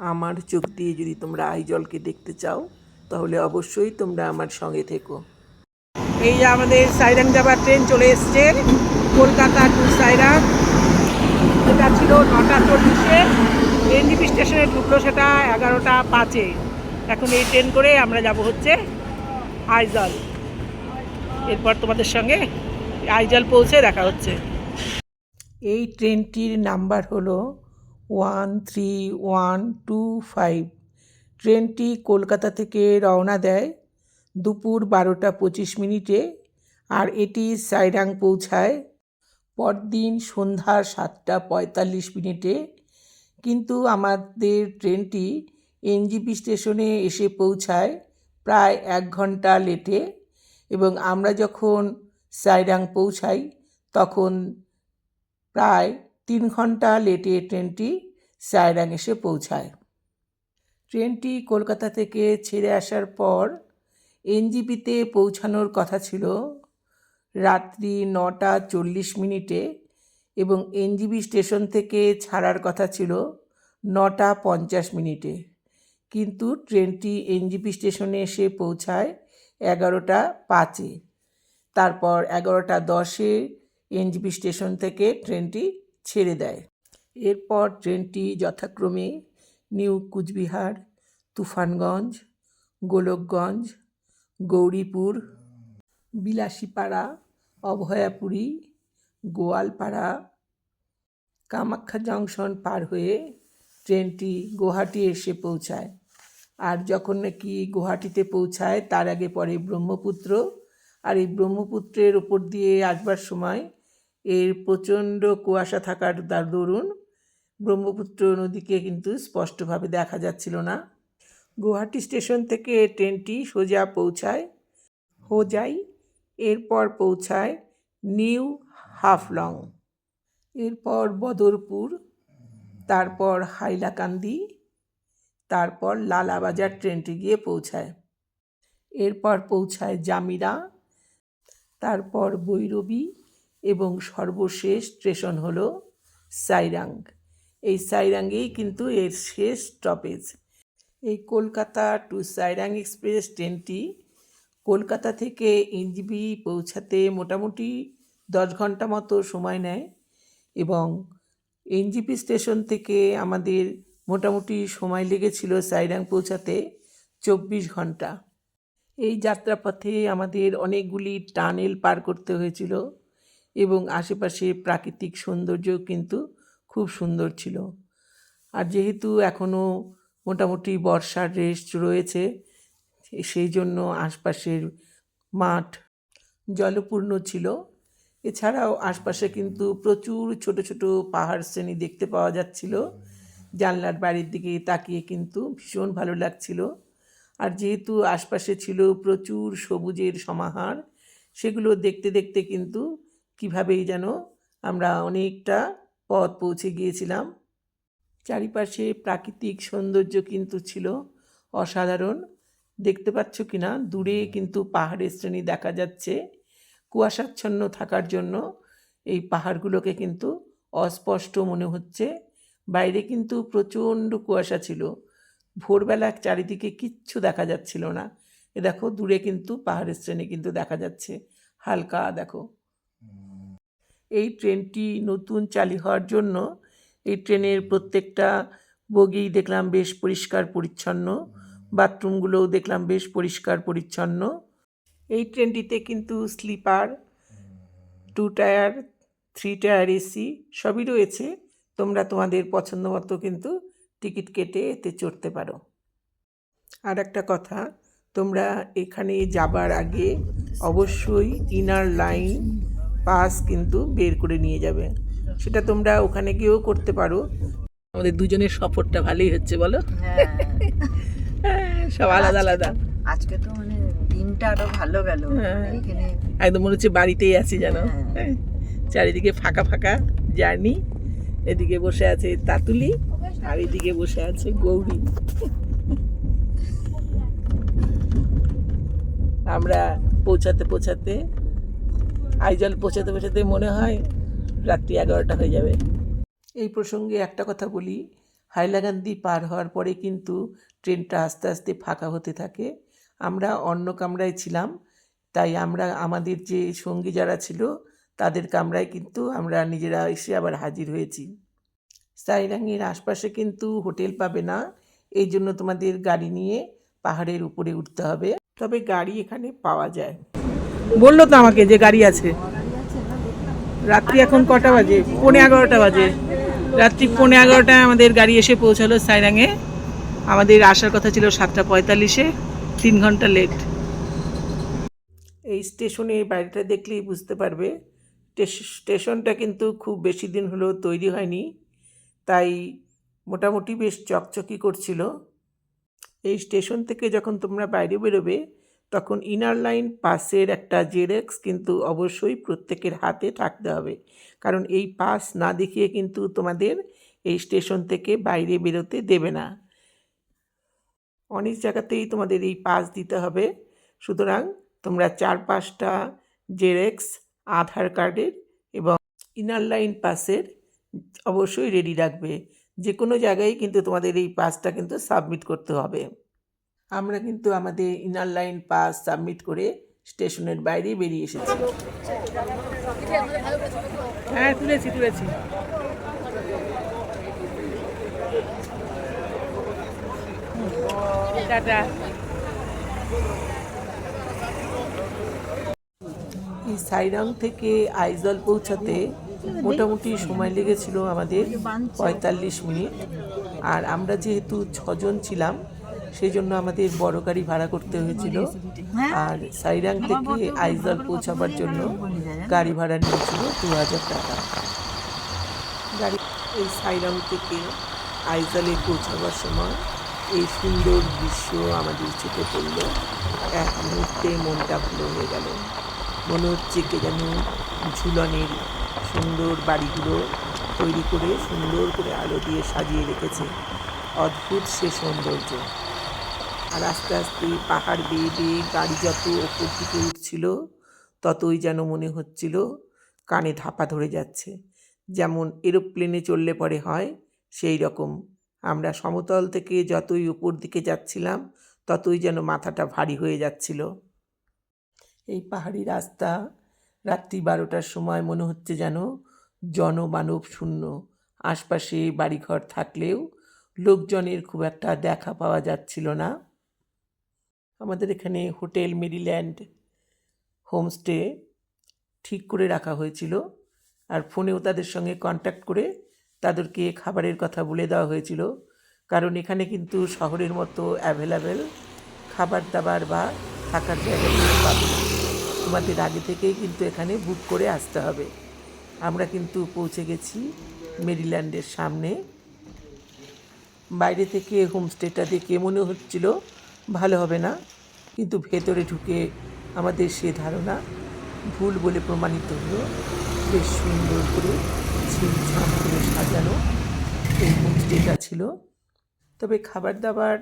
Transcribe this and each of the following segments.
আমার চোখ দিয়ে যদি তোমরা আইজলকে দেখতে চাও, তাহলে অবশ্যই তোমরা আমার সঙ্গে থেকো। এই যে আমাদের সাইরাং যাবার ট্রেন চলে এসছে, কলকাতা টু সাইরাং এটা ছিল নটা চল্লিশে। এনডিপি স্টেশনে ঢুকলো সেটা এগারোটা পাঁচে। এখন এই ট্রেন করে আমরা যাব হচ্ছে আইজল এরপর তোমাদের সঙ্গে আইজল পৌঁছে দেখা হচ্ছে। এই ট্রেনটির নাম্বার হলো one three one two five. ট্রেনটি কলকাতা থেকে রওনা দেয় দুপুর বারোটা পঁচিশ মিনিটে আর এটি সাইরাং পৌঁছায় পরদিন সন্ধ্যা সাতটা পঁয়তাল্লিশ মিনিটে। কিন্তু আমাদের ট্রেনটি এনজিপি স্টেশনে এসে পৌঁছায় প্রায় এক ঘণ্টা লেটে এবং আমরা যখন সাইরাং পৌঁছাই তখন প্রায় তিন ঘণ্টা লেটে ট্রেনটি সায়রাং এসে পৌঁছায়। ট্রেনটি কলকাতা থেকে ছেড়ে আসার পর এনজিপিতে পৌঁছানোর কথা ছিল রাত্রি নটা চল্লিশ মিনিটে এবং এনজিবি স্টেশন থেকে ছাড়ার কথা ছিল নটা পঞ্চাশ মিনিটে। কিন্তু ট্রেনটি এনজিপি স্টেশনে এসে পৌঁছায় এগারোটা পাঁচে। তারপর এগারোটা দশে এনজিপি স্টেশন থেকে ট্রেনটি ছেড়ে দেয়। এরপর ট্রেনটি যথাক্রমে নিউ কুচবিহার, তুফানগঞ্জ, গোলকগঞ্জ, গৌরীপুর, বিলাসীপাড়া, অভয়াপুরী, গোয়ালপাড়া, কামাখ্যা জংশন পার হয়ে ট্রেনটি গুয়াহাটি এসে পৌঁছায়। আর যখন নাকি গুয়াহাটিতে পৌঁছায়, তার আগে পরে ব্রহ্মপুত্র। আর এই ব্রহ্মপুত্রের ওপর দিয়ে আসবার সময় এর প্রচণ্ড কুয়াশা থাকার দরুন ব্রহ্মপুত্র নদীকে কিন্তু স্পষ্টভাবে দেখা যাচ্ছিল না। গুয়াহাটি স্টেশন থেকে ট্রেনটি সোজা পৌঁছায়, হোজাই, এরপর পৌঁছায় নিউ হাফলং, এরপর বদরপুর, তারপর হাইলাকান্দি, তারপর লালাবাজার ট্রেনটি গিয়ে পৌঁছায়। এরপর পৌঁছায় জামিরা, তারপর বৈরবী এবং সর্বশেষ স্টেশন হলো সাইরাং এই সাইরাঙ্গেই কিন্তু এর শেষ স্টপেজ এই কলকাতা টু সাইরাং এক্সপ্রেস ট্রেনটি কলকাতা থেকে এনজিবি পৌঁছাতে মোটামুটি দশ ঘণ্টা মতো সময় নেয় এবং এনজিপি স্টেশন থেকে আমাদের মোটামুটি সময় লেগেছিল সাইরাং পৌঁছাতে চব্বিশ ঘণ্টা। এই যাত্রাপথে আমাদের অনেকগুলি টানেল পার করতে হয়েছিল। এবং আশেপাশে প্রাকৃতিক সৌন্দর্য কিন্তু খুব সুন্দর ছিল। আর যেহেতু এখনও মোটামুটি বর্ষার রেস্ট রয়েছে, সেই জন্য আশপাশের মাঠ জলপূর্ণ ছিল। এছাড়াও আশপাশে কিন্তু প্রচুর ছোট ছোট পাহাড় শ্রেণি দেখতে পাওয়া যাচ্ছিল। জানলার বাড়ির দিকে তাকিয়ে কিন্তু ভীষণ ভালো লাগছিল। আর যেহেতু আশপাশে ছিল প্রচুর সবুজের সমাহার, সেগুলো দেখতে দেখতে কিন্তু কীভাবেই যেন আমরা অনেকটা পথ পৌঁছে গিয়েছিলাম। চারিপাশে প্রাকৃতিক সৌন্দর্য কিন্তু ছিল অসাধারণ। দেখতে পাচ্ছ কি না? দূরে কিন্তু পাহাড়ের শ্রেণি দেখা যাচ্ছে। কুয়াশাচ্ছন্ন থাকার জন্য এই পাহাড়গুলোকে কিন্তু অস্পষ্ট মনে হচ্ছে। বাইরে কিন্তু প্রচণ্ড কুয়াশা ছিল। ভোরবেলা চারিদিকে কিচ্ছু দেখা যাচ্ছিল না। এ দেখো, দূরে কিন্তু পাহাড়ের শ্রেণি কিন্তু দেখা যাচ্ছে। হালকা, দেখো। এই ট্রেনটি নতুন চালু হওয়ার জন্য এই ট্রেনের প্রত্যেকটা বগি দেখলাম বেশ পরিষ্কার পরিচ্ছন্ন, বাথরুমগুলোও দেখলাম বেশ পরিষ্কার পরিচ্ছন্ন। এই ট্রেনটিতে কিন্তু sleeper, two tier, three tier AC সবই রয়েছে। তোমরা তোমাদের পছন্দ মতো কিন্তু টিকিট কেটে এতে চড়তে পারো। আর একটা কথা, তোমরা এখানে যাবার আগে অবশ্যই ইনার লাইন পাস কিন্তু বের করে নিয়ে যাবে। সেটা তোমরা ওখানে গিয়েও করতে পারো। আমাদের দুজনের সফরটা ভালোই হচ্ছে বলো? হ্যাঁ, সব আলাদা আলাদা। আজকে তো মানে দিনটা আরও ভালো গেল। হ্যাঁ। এখানে একদম মনে হচ্ছে বাড়িতেই আছি যেন। হ্যাঁ। হ্যাঁ। চারিদিকে ফাঁকা ফাঁকা জার্নি। এদিকে বসে আছে তাতুলি আর এদিকে বসে আছে গৌরী। আমরা পৌঁছাতে পৌঁছাতে আইজল পৌঁছাতে পৌঁছাতে মনে হয় রাত্রি এগারোটা হয়ে যাবে। এই প্রসঙ্গে একটা কথা বলি হাইলাকান্দি পার হওয়ার পরে কিন্তু ট্রেনটা আস্তে আস্তে ফাঁকা হতে থাকে। আমরা অন্য কামরায় ছিলাম, তাই আমরা আমাদের যে সঙ্গী যারা ছিল, তাদের কামরায় কিন্তু আমরা নিজেরা এসে আবার হাজির হয়েছি। সাইরাঙের আশপাশে কিন্তু হোটেল পাবে না, এই জন্য তোমাদের গাড়ি নিয়ে পাহাড়ের উপরে উঠতে হবে। তবে গাড়ি এখানে পাওয়া যায়। বলল তো আমাকে যে গাড়ি আছে। রাত্রি এখন কটা বাজে? পৌনে এগারোটা বাজে। রাত্রি পৌনে এগারোটায় আমাদের গাড়ি এসে পৌঁছালো সাইরাঙে। আমাদের আসার কথা ছিল সাতটা পঁয়তাল্লিশে। তিন ঘণ্টা লেট এই স্টেশনের বাড়িটা দেখলেই বুঝতে পারবে। স্টেশনটা কিন্তু খুব বেশি দিন হলো তৈরি হয়নি। তাই মোটামুটি বেশ চকচকি করছিল। এই স্টেশন থেকে যখন তোমরা বাইরে বেরোবে তখন ইনার লাইন পাসের একটা জেরেক্স কিন্তু অবশ্যই প্রত্যেকের হাতে থাকতে হবে। কারণ এই পাস না দেখিয়ে কিন্তু তোমাদের এই স্টেশন থেকে বাইরে বেরোতে দেবে না। অনেক জায়গাতেই তোমাদের এই পাস দিতে হবে। সুতরাং তোমরা চার পাঁচটা জেরেক্স আধার কার্ডের এবং ইনার লাইন পাসের অবশ্যই রেডি রাখবে। যে কোনো জায়গায় কিন্তু তোমাদের এই পাসটা কিন্তু সাবমিট করতে হবে। আমরা কিন্তু আমাদের ইনার লাইন পাস সাবমিট করে স্টেশনের বাইরে বেরিয়ে এসেছি। হ্যাঁ তুলেছি তুলেছি। এই সাইরাম থেকে আইজল পৌঁছাতে মোটামুটি সময় লেগেছিল আমাদের পঁয়তাল্লিশ মিনিট। আর আমরা যেহেতু ছজন ছিলাম সেই জন্য আমাদের বড় গাড়ি ভাড়া করতে হয়েছিল। আর সাইরাং থেকে আইজল পৌঁছাবার জন্য গাড়ি ভাড়া নিয়েছিল দু হাজার টাকা। গাড়ি এই সাইরাং থেকে আইজলে পৌঁছাবার সময় এই সুন্দর দৃশ্য আমাদের চোখে পড়ল। এক মুহূর্তে মনটা ভালো হয়ে গেল। মনে হচ্ছে কে যেন ঝুলনের সুন্দর বাড়িগুলো তৈরি করে সুন্দর করে আলো দিয়ে সাজিয়ে রেখেছে। অদ্ভুত সে সৌন্দর্য। আর আস্তে আস্তে পাহাড় বেয়ে বেয়ে গাড়ি যত ওপর দিকে উঠছিল, ততই যেন মনে হচ্ছিল কানে ধাপা ধরে যাচ্ছে। যেমন এরোপ্লেনে চললে পরে হয়, সেই রকম। আমরা সমতল থেকে যতই উপর দিকে যাচ্ছিলাম, ততই যেন মাথাটা ভারী হয়ে যাচ্ছিল। এই পাহাড়ি রাস্তা রাত্রি বারোটার সময় মনে হচ্ছে যেন জনমানব শূন্য। আশপাশে বাড়িঘর থাকলেও লোকজনের খুব একটা দেখা পাওয়া যাচ্ছিল না। আমাদের এখানে হোটেল মেরিল্যান্ড, হোমস্টে ঠিক করে রাখা হয়েছিল আর ফোনেও তাদের সঙ্গে কন্ট্যাক্ট করে তাদেরকে খাবারের কথা বলে দেওয়া হয়েছিল। কারণ এখানে কিন্তু শহরের মতো অ্যাভেলেবেল খাবার দাবার বা থাকার জায়গা পাবে তোমাদের আগে থেকেই কিন্তু এখানে বুক করে আসতে হবে। আমরা কিন্তু পৌঁছে গেছি মেরিল্যান্ডের সামনে। বাইরে থেকে হোমস্টেটা দেখে মনে হচ্ছিল ভালো হবে না। কিন্তু ভেতরে ঢুকে আমাদের সে ধারণা ভুল বলে প্রমাণিত হলো। বেশ সুন্দর করে ছিমছাম করে সাজানো এই হোমস্টেটা ছিল। তবে খাবার দাবার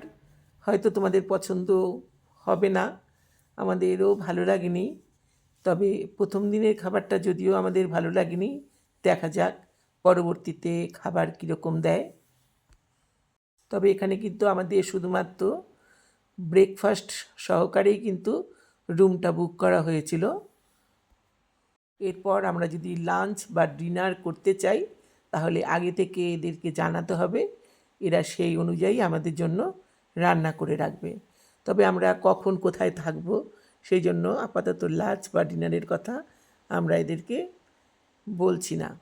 হয়তো তোমাদের পছন্দ হবে না। আমাদেরও ভালো লাগেনি। তবে প্রথম দিনের খাবারটা যদিও আমাদের ভালো লাগেনি, দেখা যাক পরবর্তীতে খাবার কীরকম দেয়। তবে এখানে কিন্তু আমাদের শুধুমাত্র ব্রেকফাস্ট সহকারেই কিন্তু রুমটা বুক করা হয়েছিল। এরপর আমরা যদি লাঞ্চ বা ডিনার করতে চাই, তাহলে আগে থেকে এদেরকে জানাতে হবে। এরা সেই অনুযায়ী আমাদের জন্য রান্না করে রাখবে। তবে আমরা কখন কোথায় থাকব, সেই জন্য আপাতত লাঞ্চ বা ডিনারের কথা আমরা এদেরকে বলছি না।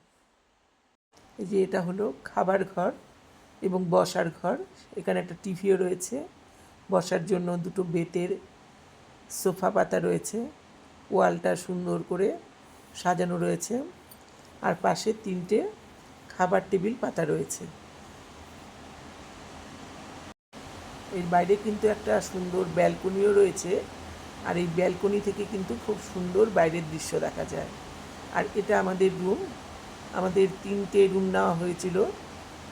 এই যে এটা হলো খাবার ঘর এবং বসার ঘর। এখানে একটা টিভিও রয়েছে। বসার জন্য দুটো বেতের সোফা পাতা রয়েছে। ওয়ালটা সুন্দর করে সাজানো রয়েছে আর পাশে তিনটে খাবার টেবিল পাতা রয়েছে। এর বাইরে কিন্তু একটা সুন্দর ব্যালকনিও রয়েছে আর এই ব্যালকনি থেকে কিন্তু খুব সুন্দর বাইরের দৃশ্য দেখা যায়। আর এটা আমাদের রুম। আমাদের তিনটে রুম নেওয়া হয়েছিল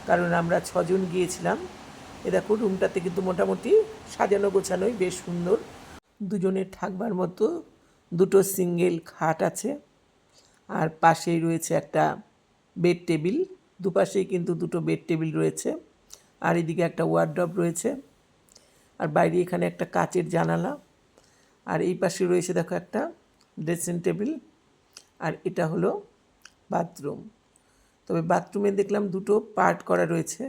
কারণ আমরা ছজন গিয়েছিলাম। এ দেখো রুমটাতে কিন্তু মোটামুটি সাজানো গোছানোই বেশ সুন্দর। দুজনের থাকবার মতো দুটো সিঙ্গেল খাট আছে। আর পাশেই রয়েছে একটা বেড টেবিল দুপাশেই কিন্তু দুটো বেড টেবিল রয়েছে। আর এদিকে একটা ওয়ার্ড্রপ রয়েছে। আর বাইরে এখানে একটা কাচের জানালা। আর এই পাশে রয়েছে দেখো একটা ড্রেসিং টেবিল আর এটা হলো বাথরুম তবে বাথরুমে দেখলাম দুটো পার্ট করা রয়েছে।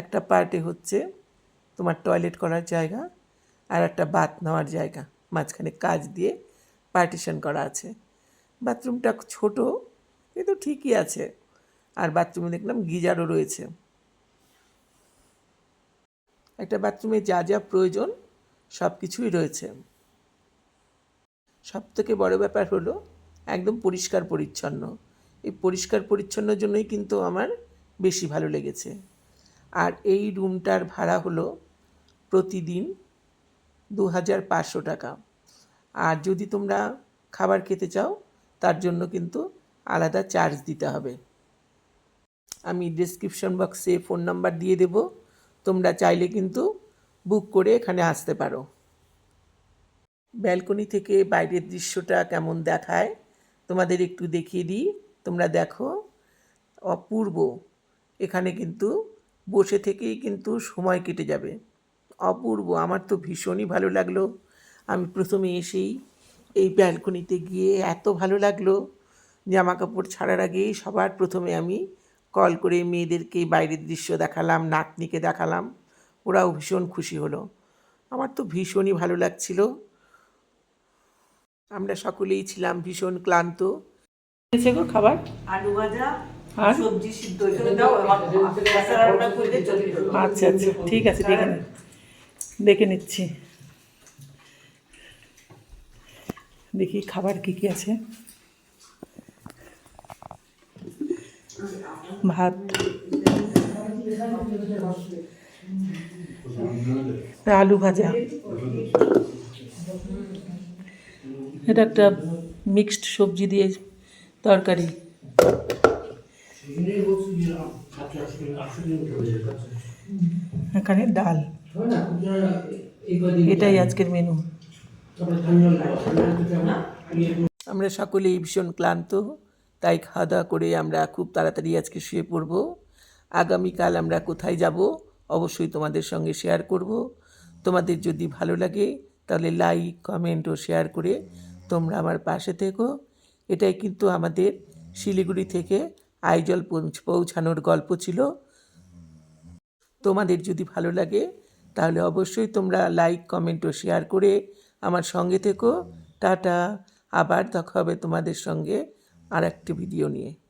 একটা পার্টে হচ্ছে, তোমার টয়লেট করার জায়গা আর একটা বাথ নেওয়ার জায়গা। মাঝখানে কাজ দিয়ে পার্টিশন করা আছে। বাথরুমটা ছোট, কিন্তু ঠিকই আছে। আর বাথরুমে দেখলাম গিজারও রয়েছে। একটা বাথরুমে যা যা প্রয়োজন সব কিছুই রয়েছে। সব থেকে বড় ব্যাপার হলো, একদম পরিষ্কার পরিচ্ছন্ন। এই পরিষ্কার পরিচ্ছন্নর জন্যই কিন্তু আমার বেশি ভালো লেগেছে। আর এই রুমটার ভাড়া হলো প্রতিদিন দু হাজার পাঁচশো টাকা। আর যদি তোমরা খাবার খেতে চাও, তার জন্য কিন্তু আলাদা চার্জ দিতে হবে। আমি ডেসক্রিপশন বক্সে ফোন নাম্বার দিয়ে দেব। তোমরা চাইলে কিন্তু বুক করে এখানে আসতে পারো। ব্যালকনি থেকে বাইরের দৃশ্যটা কেমন দেখায়, তোমাদের একটু দেখিয়ে দিই। তোমরা দেখো, অপূর্ব। এখানে কিন্তু বসে থেকেই কিন্তু সময় কেটে যাবে। অপূর্ব আমার তো ভীষণই ভালো লাগল। আমি প্রথমে এসেই এই ব্যালকনিতে গিয়ে এত ভালো লাগল জামা কাপড় ছাড়ার আগেই সবার প্রথমে আমি কল করে মেয়েদেরকে বাইরের দৃশ্য দেখালাম নাতনিকে দেখালাম। ওরাও ভীষণ খুশি হলো। আমার তো ভীষণই ভালো লাগছিল। আমরা সকলেই ছিলাম ভীষণ ক্লান্ত। খাবার? আলু ভাজা সবজি সিদ্ধ দাও। আচ্ছা আচ্ছা ঠিক আছে দেখে দেখে নিচ্ছি। দেখি খাবার কি কি আছে। ভাত। আলু ভাজা। এটা একটা মিক্সড সবজি দিয়ে তরকারি। এখানে ডাল। এটাই আজকের মেনু আমরা সকলেই ভীষণ ক্লান্ত তাই খাওয়া দাওয়া করে আমরা খুব তাড়াতাড়ি আজকে শুয়ে পড়ব। আগামীকাল আমরা কোথায় যাব অবশ্যই তোমাদের সঙ্গে শেয়ার করব। তোমাদের যদি ভালো লাগে তাহলে লাইক কমেন্ট ও শেয়ার করে তোমরা আমার পাশে থেকো। এটাই কিন্তু আমাদের শিলিগুড়ি থেকে আইজল পৌঁছ- পৌঁছানোর গল্প ছিল। তোমাদের যদি ভালো লাগে, তাহলে অবশ্যই তোমরা লাইক কমেন্ট ও শেয়ার করে আমার সঙ্গে থেকো। টাটা, আবার দেখা হবে তোমাদের সঙ্গে আর একটি ভিডিও নিয়ে।